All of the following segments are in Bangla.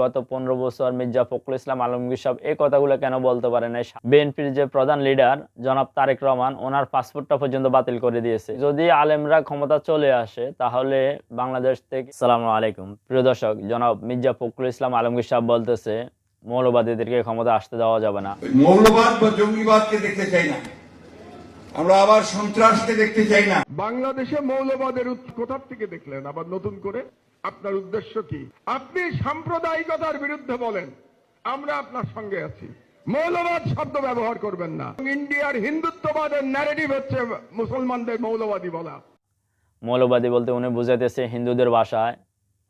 গত পনেরো বছর মির্জা ফখরুল ইসলাম আলমগীর সাহেব এই কথাগুলো কেন বলতে পারে নাই? বিএনপির যে প্রধান লিডার জনাব তারেক রহমান ওনার পাসপোর্টটা পর্যন্ত বাতিল করে দিয়েছে। যদি আলেমরা ক্ষমতা চলে আসে তাহলে বাংলাদেশ থেকে সালাম আলাইকুম। প্রিয় দর্শক জনাব মির্জা ফখরুল ইসলাম আলমগীর সাহেব বলতেছে মৌলবাদীদেরকে ক্ষমতা আসতে দেওয়া যাবে না। মৌলবাদ বা জঙ্গিবাদকে দেখতে চাই না। আমরা আবার সন্ত্রাসকে দেখতে চাই না। বাংলাদেশে মৌলবাদের কোথার থেকে দেখলেন? আবার নতুন করে? আপনার উদ্দেশ্য কি? আপনি সাম্প্রদায়িকতার বিরুদ্ধে বলেন। আমরা আপনার সঙ্গে আছি। মৌলবাদ শব্দ ব্যবহার করবেন না। ইন্ডিয়ার হিন্দুত্ববাদের ন্যারেটিভ হচ্ছে মুসলমানদের মৌলবাদী বলা। মৌলবাদী বলতে উনি বুঝাইতেছে হিন্দুদের ভাষায়,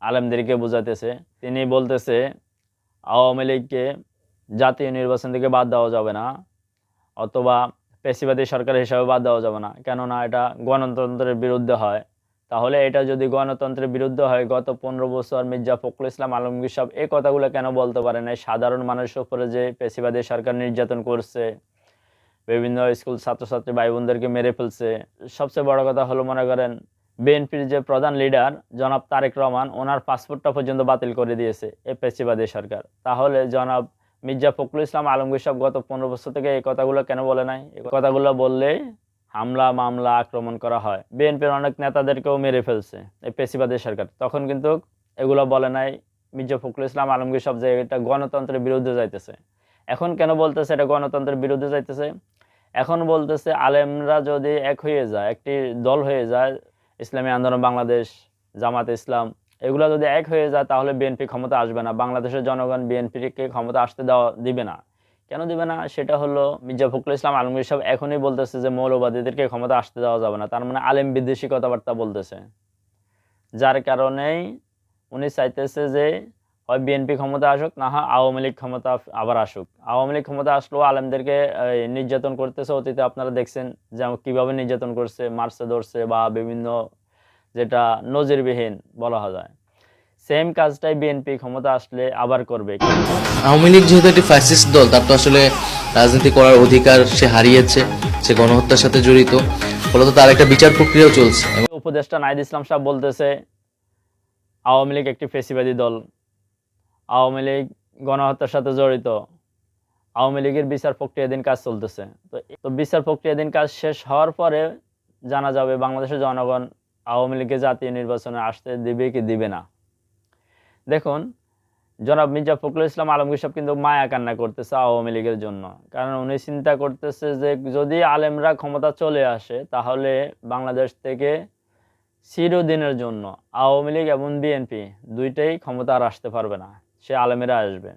আলেমদেরকে বুঝাইতেছে। তিনি বলতেছে, আওয়ামী লীগকে জাতীয় নির্বাচন থেকে বাদ দেওয়া যাবে না, অথবা পেশিবাদী সরকার হিসাবে বাদ দেওয়া যাবে না। কেননা এটা গণতন্ত্রের বিরুদ্ধে হয়। তাহলে এটা যদি গণতন্ত্রের বিরুদ্ধে হয়, গত পনেরো বছর মির্জা ফখরুল ইসলাম আলমগীর সাহেব এই কথাগুলো কেন বলতে পারে না সাধারণ মানুষের উপরে যে পেশিবাদী সরকার নির্যাতন করছে, বিভিন্ন স্কুল ছাত্রছাত্রী ভাই বোনদেরকে মেরে ফেলছে, সবচেয়ে বড় কথা হলো মনে করেন বিএনপির যে প্রধান লিডার জনাব তারেক রহমান, ওনার পাসপোর্টটা পর্যন্ত বাতিল করে দিয়েছে এই পেশিবাদী সরকার। তাহলে জনাব মির্জা ফখরুল ইসলাম আলমগীর সাহেব গত পনেরো বছর থেকে এই কথাগুলো কেন বলে নাই? এই কথাগুলো বললেই হামলা, মামলা, আক্রমণ করা হয়। বিএনপির অনেক নেতাদেরকেও মেরে ফেলছে এই পেশিবাদী সরকার। তখন কিন্তু এগুলো বলে নাই মির্জা ফখরুল ইসলাম আলমগীর সাহেব যে এটা গণতন্ত্রের বিরুদ্ধে যাইতেছে। এখন কেন বলতেছে এটা গণতন্ত্রের বিরুদ্ধে যাইতেছে? এখন বলতেছে আলেমরা যদি এক হয়ে যায়, একটি দল হয়ে যায়, ইসলামী আন্দোলন, বাংলাদেশ, জামাত ইসলাম, এগুলো যদি এক হয়ে যায় তাহলে বিএনপি ক্ষমতা আসবে না। বাংলাদেশের জনগণ বিএনপিকে ক্ষমতা আসতে দেওয়া দিবে না। কেন দিবে না? সেটা হলো মির্জা ফখরুল ইসলাম আলমগীর সাহেব এখনই বলতেছে যে মৌলবাদীদেরকে ক্ষমতা আসতে দেওয়া যাবে না। তার মানে আলেম বিদ্বেষী কথাবার্তা বলতেছে। যার কারণেই উনি চাইতেছে যে, হয় বিএনপি ক্ষমতা আসুক, না হয় আওয়ামী লীগ ক্ষমতা আবার আসুক। আওয়ামী লীগ ক্ষমতা আসলেও আলেমদেরকে নির্যাতন করতেছে। অতীতে আপনারা দেখছেন যে কীভাবে নির্যাতন করছে, মারছে, ধরছে বা বিভিন্ন যেটা নজিরবিহীন বলা যায় সেম কাজটাই বিএনপি ক্ষমতা আসলে আবার করবে। আওয়ামী লীগ যেহেতু একটি ফ্যাসিস্ট দল তার তো আসলে রাজনীতি করার অধিকার সে হারিয়েছে সে গণহত্যার সাথে জড়িত। ফলত তার একটা বিচার প্রক্রিয়াও চলছে। উপদেষ্টা নাইদ ইসলাম সাহেব বলতেছে আওয়ামী লীগ একটি ফেসিবাদী দল। আওয়ামী লীগ গণহত্যার সাথে জড়িত। আওয়ামী লীগের বিচার প্রক্রিয়াধীন কাজ চলতেছে। তো তো বিচার প্রক্রিয়াধীন কাজ শেষ হওয়ার পরে জানা যাবে বাংলাদেশের জনগণ আওয়ামী লীগের জাতীয় নির্বাচনে আসতে দিবে কি দিবে না। দেখুন, জনাব মির্জা ফখরুল ইসলাম আলমগীর সাহেব কিন্তু মায়া কান্না করতেছে আওয়ামী লীগের জন্য। কারণ উনি চিন্তা করতেছে যে যদি আলেমরা ক্ষমতা চলে আসে, তাহলে বাংলাদেশ থেকে চিরদিনের জন্য আওয়ামী লীগ এবং বিএনপি দুইটাই ক্ষমতা আর আসতে পারবে না। সে আলেমেরা আসবে।